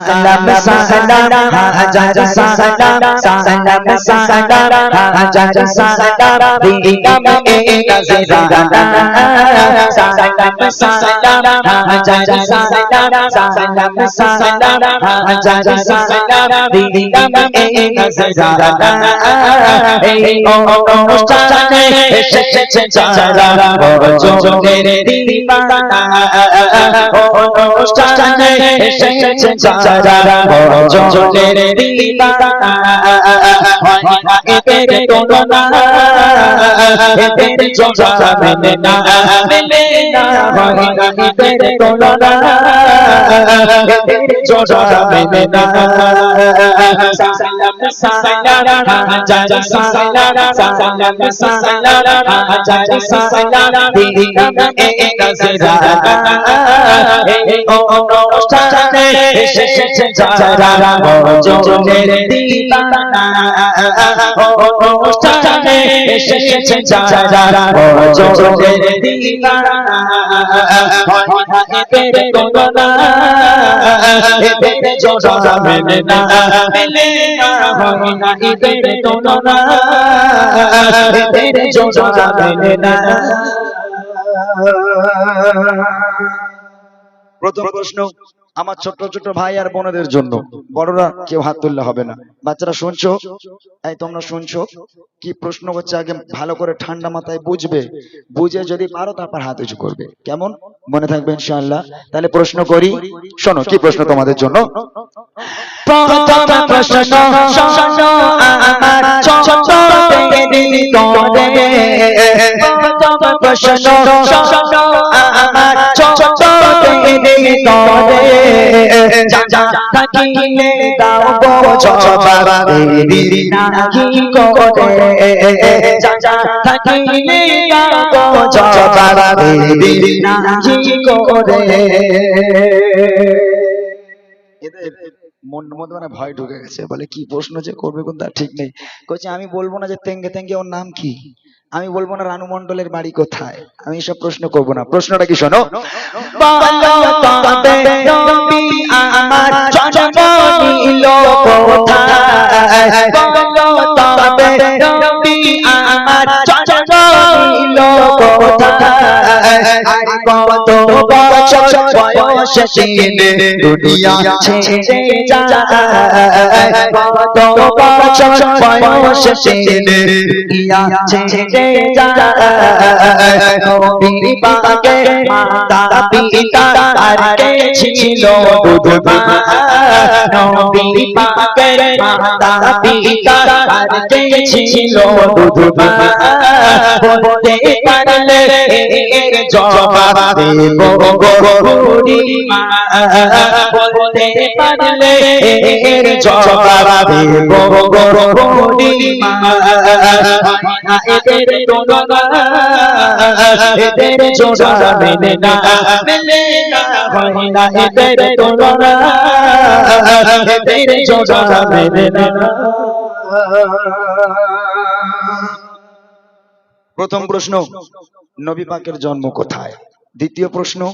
সালাম সালাম হাজার সালাম সালাম সালাম হাজার সালাম দিলাম এই নজরানা সালাম সালাম হাজার সালাম সালাম সালাম হাজার সালাম দিলাম এই নজরানা এই অনুষ্ঠানে এসেছে যারা বজনের দিবানা অনুষ্ঠানে এসেছে যারা বজনের দিবানা হয় না এদের তুলনা। এদের জোড়া মেলে না মেলে না। এদের তুলনা। এদের জোড়া মেলে না। সালাম সালাম হাজার সালাম সালাম সালাম হাজার সালাম দিলাম এই নজরানা এই অনুষ্ঠানে এসেছে যারা বজনের দিবানা। অনুষ্ঠানে এসেছে যারা বজনের দিবানা। হয় না এদের এদের জোড়া মেলে না। মেলে না, হয় না এদের তুলনা এদের জোড়া মেলে না। প্রথম প্রশ্ন, আমার ছোট ছোট ভাই আর বোনদের জন্য। বড়রা কেউ হাত তুললে হবে না। বাচ্চারা, শুনছো? এই, তোমরা শুনছো? কি প্রশ্ন হচ্ছে? আগে ভালো করে ঠান্ডা মাথায় বুঝবে। বুঝে যদি পারো, তারপর হাত উঁচু করবে। কেমন? মনে থাকবে ইনশাআল্লাহ। তাহলে প্রশ্ন করি। শোনো, কি প্রশ্ন তোমাদের জন্য? প্রশ্ন থাকিলে দাও বোঝবা দেরি নাহি করে থাকিলে দাও বোঝবা দেরি নাহি করে মন মধ্যে মানে ভয় ঢুকে গেছে, বলে কি প্রশ্ন যে করবে কোন তার ঠিক নেই। কইছে, আমি বলব না যে তেঙ্গে তেঙ্গে ওর নাম কি? আমি বলব না রানু মণ্ডলের বাড়ি কোথায়? আমি এসব প্রশ্ন করব না। প্রশ্নটা কি শোনো? কত বছর বয়সে তিনি দুনিয়া ছেড়ে যায় কত বছর বয়সে তিনি দুনিয়া ছেড়ে যায় নবী পাকে মাতা পিতা আর ছিল দুধমা নবী পাকে মাতা পিতা আর কে ছিল দুধমা বলতে পারলে জবাব দেব গরুরি মা। প্রথম প্রশ্ন, নবী পাকের জন্ম কোথায়? দ্বিতীয় প্রশ্ন,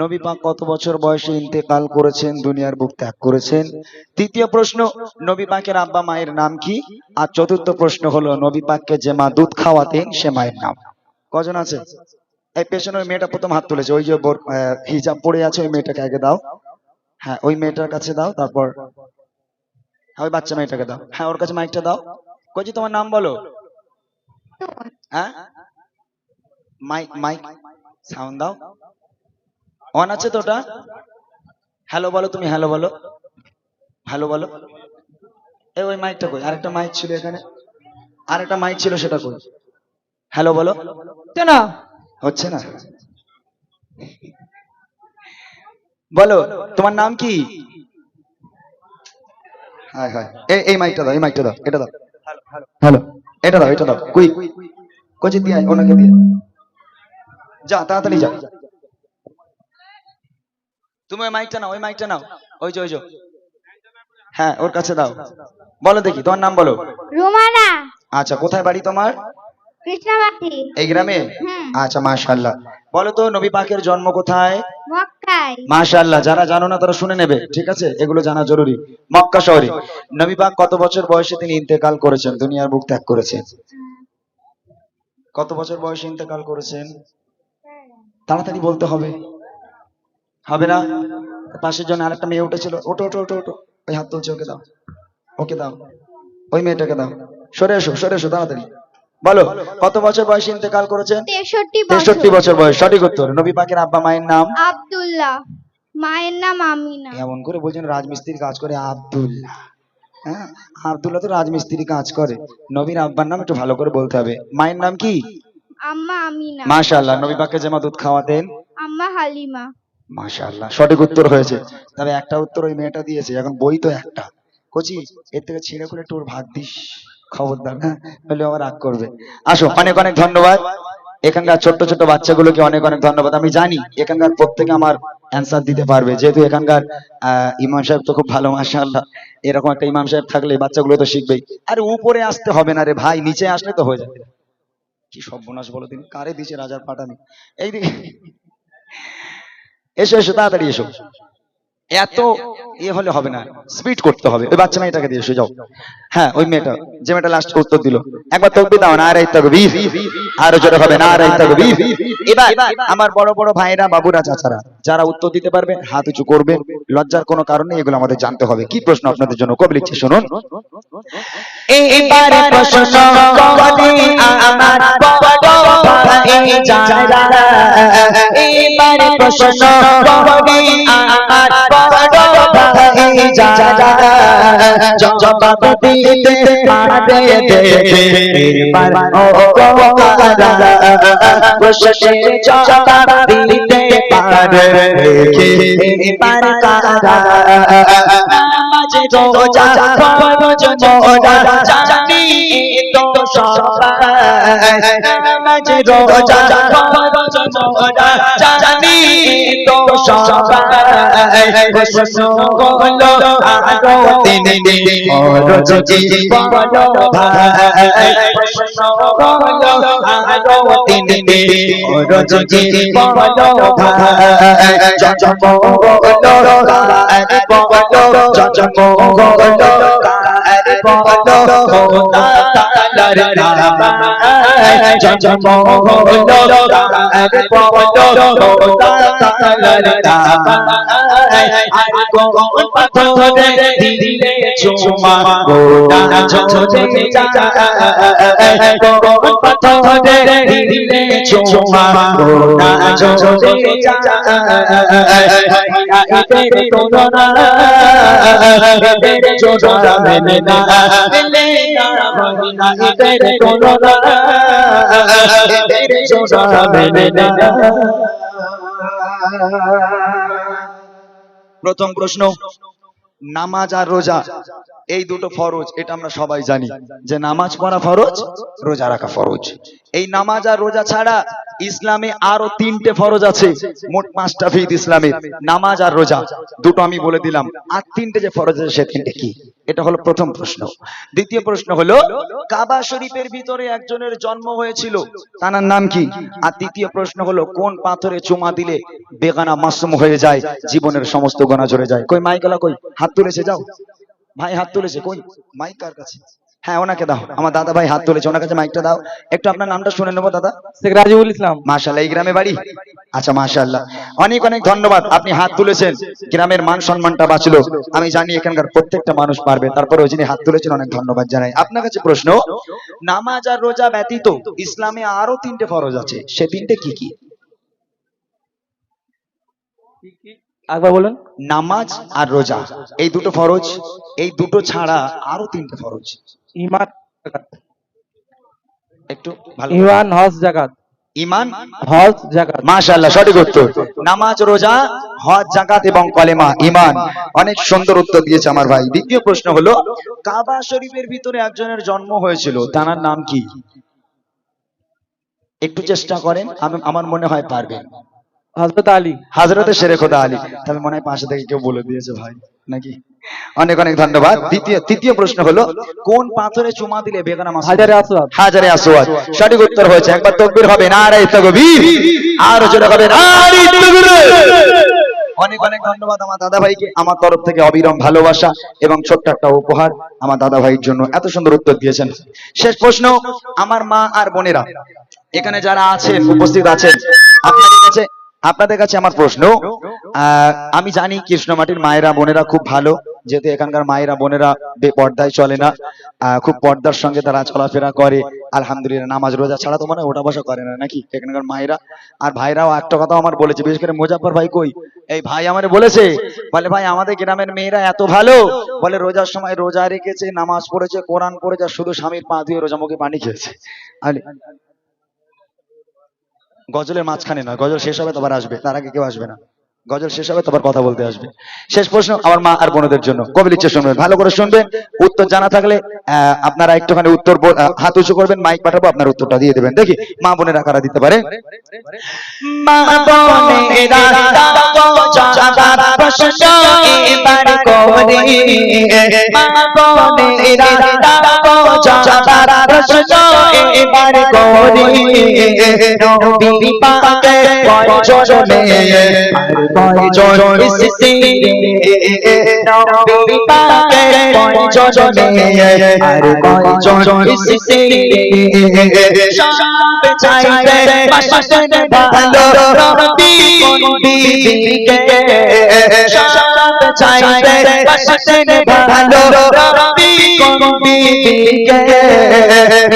নবী পাক কত বছর বয়সে ইন্তেকাল করেছেন, দুনিয়ার বুক ত্যাগ করেছেন? তৃতীয় প্রশ্ন, নবী পাকের আব্বা মায়ের নাম কি? আর চতুর্থ প্রশ্ন হলো, নবী পাককে যে মা দুধ খাওয়াতেন, সে মায়ের নাম। কজন আছে? এই পেছনে ওই মেয়েটা প্রথম হাত তুলেছে, ওই যে হিজাব পড়ে আছে, ওই মেয়েটাকে আগে দাও। হ্যাঁ ওই মেয়েটার কাছে দাও, তারপর হ্যাঁ ওই বাচ্চা মেয়েটাকে দাও। হ্যাঁ ওর কাছে মাইকটা দাও। কইছি তোমার নাম বলো? হ্যাঁ? মাইক মাইক, সাউন্ড দাও। অন আছে তো ওটা? হ্যালো বলো তুমি, হ্যালো বলো। হ্যালো বলো। এ, ওই মাইকটা কই? আরেকটা মাইক ছিল এখানে। আরেকটা মাইক ছিল সেটা কই? হ্যালো বলো। না হচ্ছে না? বলো তোমার নাম কি? হায় হায়। এই মাইকটা দাও এই মাইকটা দাও এটা দাও। হ্যালো এটা দাও এটা দাও। কোচে দিয়ে ওনাকে দিয়ে যা তাড়াতাড়ি যা। তুমি ওই মাইকটা নাও ওই মাইকটা নাও। ওই যে ওই যে। হ্যাঁ ওর কাছে দাও। বলো দেখি তোমার নাম বলো। রুমানা। আচ্ছা কোথায় বাড়ি তোমার? কৃষ্ণবাটি এই গ্রামে? আচ্ছা মাশাল্লাহ বলো তো নবী পাকের জন্ম কোথায়? মক্কায়। মাশাআল্লাহ যারা জানো না তারা শুনে নেবে ঠিক আছে? এগুলো জানা জরুরি। মক্কা শহরে। নবী পাক কত বছর বয়সে তিনি ইন্তেকাল করেছেন? দুনিয়ার বুক ত্যাগ করেছেন। কত বছর বয়সে ইন্তেকাল করেছেন? তাড়াতাড়ি বলতে হবে। হবে না? পাশের জন্য আরেকটা মেয়ে উঠেছিল। ওটো ওটো ওটো ওটো ওই হাত তুলছে ওকে দাও। ওকে দাও। ওই মেয়েটাকে দাও। সরে এসো সরে এসো তাড়াতাড়ি। বলো কত বছর বয়সে ইন্তেকাল করেছেন? তেষট্টি বছর। বয়স সঠিক উত্তর। নবী পাকের আব্বা মায়ের নাম? আব্দুল্লাহ। মায়ের নাম আমিনা। এমন করে বলছেন রাজমিস্ত্রির কাজ করে আব্দুল্লাহ। হ্যাঁ? আব্দুল্লাহ তো রাজমিস্ত্রি কাজ করে। নবীর আব্বার নাম একটু ভালো করে বলতে হবে। মায়ের নাম কি? আম্মা আমিনা। মাশাআল্লাহ। নবী পাকে যেমন দুধ খাওয়াতেন? আম্মা হালিমা। মাশাআল্লাহ। সঠিক উত্তর হয়েছে। তবে একটা উত্তর ওই মেয়েটা দিয়েছে। এখন বই তো একটা। কচি এর থেকে ছিঁড়ে করে একটু ওর ভাগ দিস খবরদার হ্যাঁ? হলে আবার রাগ করবে। আসো, অনেক অনেক ধন্যবাদ। এখানকার ছোট্ট ছোট্ট বাচ্চাগুলোকে অনেক অনেক ধন্যবাদ। আমি জানি এখানকার প্রত্যেকে আমার অ্যান্সার দিতে পারবে। যেহেতু এখানকার ইমাম সাহেব তো খুব ভালো, মাশাআল্লাহ। এরকম একটা ইমাম সাহেব থাকলে বাচ্চাগুলো তো শিখবেই। আরে, উপরে আসতে হবে না রে ভাই, নিচে আসলে তো হয়ে যাবে। কি সর্বনাশ বলো তিনি কারে দিছে রাজার পাঠানি এইদিকে এসো এসো, তাড়াতাড়ি এসো। এত ইয়ে হলে হবে না। স্পিড করতে হবে। ওই বাচ্চা মেয়েটাকে দিয়ে যাও। হ্যাঁ ওই মেয়েটা। যে মেয়েটা লাস্ট উত্তর দিল। একবার তকবি দাও, না তকবি আরও জোরে হবে, না তকবি এবার আমার বড় বড় ভাইরা বাবুরা, চাচারা, যারা উত্তর দিতে পারবে, হাত উঁচু করবে। লজ্জার কোনো কারণে এগুলো আমাদের জানতে হবে। কি প্রশ্ন আপনাদের জন্য? কবি লিখছে, শুনুন। এইবার প্রশ্ন করে আমার যারা এইবার প্রশ্ন করে আমার দিতে পারে পারে কারা নামাজ রোজা ফরজ মোরা জানি তো সবাই রোজা জানি তো সবাই হলো আরও তিন দিন ফরজ বলো ভাই হলো আরও তিন দিন ফরজ বলো ভাই জন্ম হলো কার বলো জন্ম হলো বলো খোদা তাআলার নাম জন্ম হলো কার বলো খোদা তাআলার নাম আর কোন পাথরে দিলে চুমা গোটা প্রথম প্রশ্ন নামাজ আর রোজা, এই দুটো ফরজ, এটা আমরা সবাই জানি। যে নামাজ পড়া ফরজ, রোজা রাখা ফরজ। এই নামাজ আর রোজা ছাড়া ইসলামে আরও তিনটে ফরজ আছে, মোট পাঁচটা ফিদ ইসলামের, নামাজ আর রোজা। দুটো আমি বলে দিলাম। আর তিনটে যে ফরজ আছে, সে তিনটে কি? এটা হলো প্রথম প্রশ্ন। দ্বিতীয় প্রশ্ন হলো, কাবা শরীফের ভিতরে একজনের জন্ম হয়েছিল, তার নাম কি? আর তৃতীয় প্রশ্ন হলো, কোন পাথরে চুমা দিলে বেগানা মাসুম হয়ে যায়, জীবনের সমস্ত গোনা ঝরে যায়? কই মাইকলা কই? হাত তুলেছে, যাও। ভাই, হাত তুলেছে, কই? মাইক কার কাছে? হ্যাঁ ওনাকে দাও। আমার দাদা ভাই হাত তুলেছে ওনার কাছে মাইকটা দাও। একটু আপনার নামটা শুনে নেব দাদা। শেখ রাজিবুল ইসলাম। মাশাল্লাহ এই গ্রামে বাড়ি? আচ্ছা মাশাল্লাহ অনেক অনেক ধন্যবাদ আপনি হাত তুলেছেন। গ্রামের মান সম্মানটা বাঁচলো। আমি জানি এখানকার প্রত্যেকটা মানুষ পারবে তারপরে ওই যিনি হাত তুলেছেন অনেক ধন্যবাদ জানাই। আপনার কাছে প্রশ্ন নামাজ আর রোজা ব্যতীত ইসলামে আরও তিনটে ফরজ আছে। সে তিনটে কি কি? একবার বলুন। নামাজ আর রোজা এই দুটো ফরজ এই দুটো ছাড়া আরও তিনটে ফরজ। ইমান। একটু ভালো ইমান হজ জাকাত ইমান? হজ জাকাত মাশাআল্লাহ সঠিক উত্তর। নামাজ রোজা হজ জাকাত এবং কলেমা ইমান। অনেক সুন্দর উত্তর দিয়েছে আমার ভাই। দ্বিতীয় প্রশ্ন হলো কাবা শরীফের ভিতরে একজনের জন্ম হয়েছিল তার নাম কি? একটু চেষ্টা করেন আমি আমার মনে হয় পারবেন। হজরত আলী। হাজরতে শেরে খোদা আলী। তবে মনে হয় পাশে থেকে কেউ বলে দিয়েছে ভাই নাকি? অনেক অনেক ধন্যবাদ। দ্বিতীয় তৃতীয় প্রশ্ন হলো কোন পাথরে চুমা দিলে বেগানা মাস হাজারে আসওয়াদ। হাজারে আসওয়াদ। সঠিক উত্তর হয়েছে একবার তকবীর হবে না রে তকবীর। আর জোরে হবে নারী তকবীর। অনেক অনেক ধন্যবাদ আমার দাদা ভাইকে আমার তরফ থেকে অবিরাম ভালোবাসা এবং ছোট্ট একটা উপহার আমার দাদা ভাইয়ের জন্য। এত সুন্দর উত্তর দিয়েছেন। শেষ প্রশ্ন আমার মা আর বোনেরা এখানে যারা আছেন উপস্থিত আছেন আপনাদের কাছে আপনাদের কাছে আমার প্রশ্ন। আমি জানি কৃষ্ণমাটির মায়েরা, বোনেরা খুব ভালো, যেহেতু এখানকার মায়েরা, বোনেরা বেপর্দায় চলে না। খুব পর্দার সঙ্গে তারা চলাফেরা করে। আলহামদুলিল্লাহ, নামাজ, রোজা ছাড়া তো মানে ওটা বসা করে না, নাকি? এখানকার মায়েরা। আর ভাইরাও একটা কথা আমার বলেছে, বিশেষ করে মুজাফর ভাই কই? এই ভাই আমারে বলেছে, বলে, ভাই, আমাদের গ্রামের মেয়েরা এত ভালো। বলে, রোজার সময় রোজা রেখেছে, নামাজ পড়েছে, কোরআন পড়েছে শুধু স্বামীর পা ধুয়ে রোজা মুখে পানি খেয়েছে। গজলের মাঝখানে নয় গজল শেষ হবে তোমার আসবে তার আগে কেউ আসবে না। গজল শেষ হবে তোমার কথা বলতে আসবে। শেষ প্রশ্ন আমার মা আর বোনদের জন্য। কবি লিখছে, শুনবেন। ভালো করে শুনবেন। উত্তর জানা থাকলে আপনারা একটুখানি উত্তর হাত উঁচু করবেন মাইক পাঠাবো, আপনার উত্তরটা দিয়ে দেবেন। দেখি, মা বোনেরা কারা দিতে পারে? বচন ইসতে নবী পাকের বচনে আর বচন ইসতে সব চাইতে পাশে ভালো রবি বিবিকে সব চাইতে পাশে ভালো রবি বিবিকে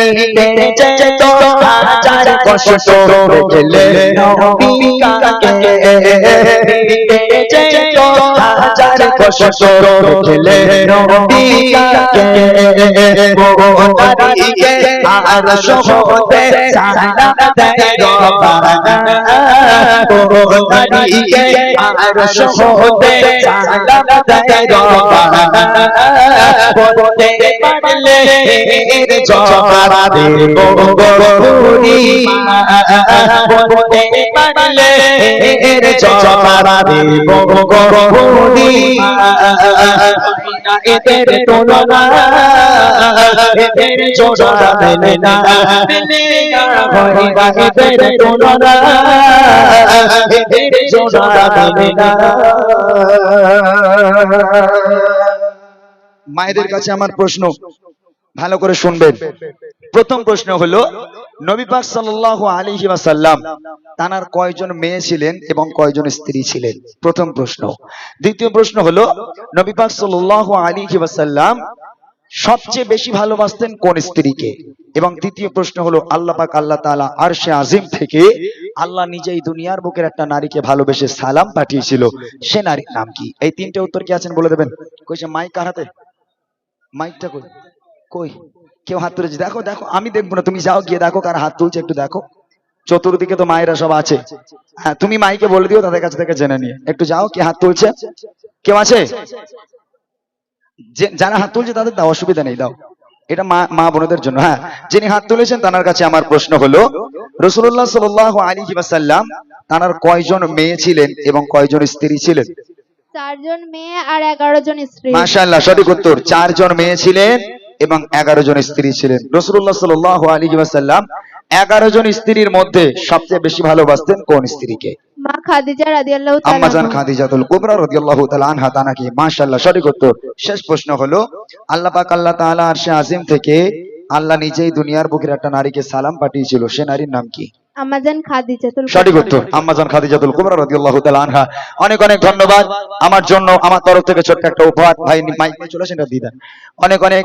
নিতে তো হাজার কষ্ট গেলে নবী কাকে কষ্ট নারীকে আর সহতে সালাম দেয় রবানা আর সহতে সালাম দেয় এদের এদের মায়েদের কাছে আমার প্রশ্ন ভালো করে শুনবেন। প্রথম প্রশ্ন হলো, নবী পাক সাল্লাল্লাহু আলাইহি ওয়াসাল্লাম তানার কয়জন মেয়ে ছিলেন এবং কয়জন স্ত্রী ছিলেন? প্রথম প্রশ্ন। দ্বিতীয় প্রশ্ন হলো, নবী পাক সাল্লাল্লাহু আলাইহি ওয়াসাল্লাম সবচেয়ে বেশি ভালোবাসতেন কোন স্ত্রীকে? এবং তৃতীয় প্রশ্ন হলো, আল্লাহ পাক আল্লাহ তাআলা আরশে আজিম থেকে আল্লাহ নিজেই দুনিয়ার বুকের একটা নারীকে ভালোবেসে সালাম পাঠিয়েছিল। সে নারীর নাম কি? এই তিনটে উত্তর কি আছেন বলে দেবেন? কইছে মাইক কার হাতে? মাইকটা কই? কই? কেউ হাত তুলেছে। দেখো দেখো আমি দেখব না। তুমি যাও গিয়ে দেখো কার হাত তুলছে একটু দেখো। চতুর্দিকে তো মায়েরা সব আছে। হ্যাঁ তুমি মাইকে বলে দিও তাদের কাছ থেকে জেনে নিয়ে। একটু যাও কে হাত তুলছে? কেউ আছে? যারা হাত তুলছে তাদের দাও অসুবিধা নেই দাও। এটা মা মা বোনদের জন্য। হ্যাঁ যিনি হাত তুলেছেন তার কাছে আমার প্রশ্ন হলো রসুল্লাহ সাল আলী ওয়াসাল্লাম তার কয়জন মেয়ে ছিলেন এবং কয়জন স্ত্রী ছিলেন? চারজন মেয়ে আর এগারো জন স্ত্রী। মাশাআল্লাহ সঠিক উত্তর। চারজন মেয়ে ছিলেন এবং এগারো জন স্ত্রী ছিলেন। রসুল্লাহ সাল আলী সাল্লাম এগারো জন স্ত্রীর মধ্যে সবচেয়ে বেশি ভালোবাসতেন কোন স্ত্রীকে? মা খাদিজা রাদিয়াল্লাহু তাআলা আম্মাজান খাদিজাতুল কুবরা রাদিয়াল্লাহু তাআলা আনহা তানাকে মাশাআল্লাহ সঠিক উত্তর। শেষ প্রশ্ন হলো আল্লাহ পাক আল্লাহ তাআলা আরশে আজিম থেকে আল্লাহ নিজেই দুনিয়ার বুকের একটা নারীকে সালাম পাঠিয়েছিল। সে নারীর নাম কি? আমাজান খাদিজাতুল সঠিক উত্তর আম্মাজান খাদিজাতুল কুবরা রাদিয়াল্লাহু তাআলা আনহা। অনেক অনেক ধন্যবাদ। আমার জন্য আমার তরফ থেকে ছোট্ট একটা উপহার। ভাই মাইক চলে আসেন এটা অনেক অনেক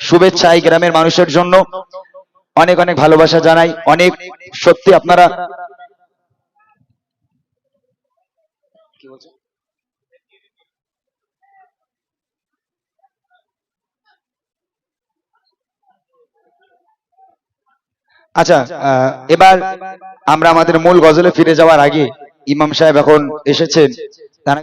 শুভেচ্ছা এই গ্রামের মানুষের জন্য। অনেক অনেক ভালোবাসা জানাই। অনেক সত্যি আপনারা আচ্ছা আহ, এবার আমরা আমাদের মূল গজলে ফিরে যাওয়ার আগে ইমাম সাহেব এখন এসেছেন।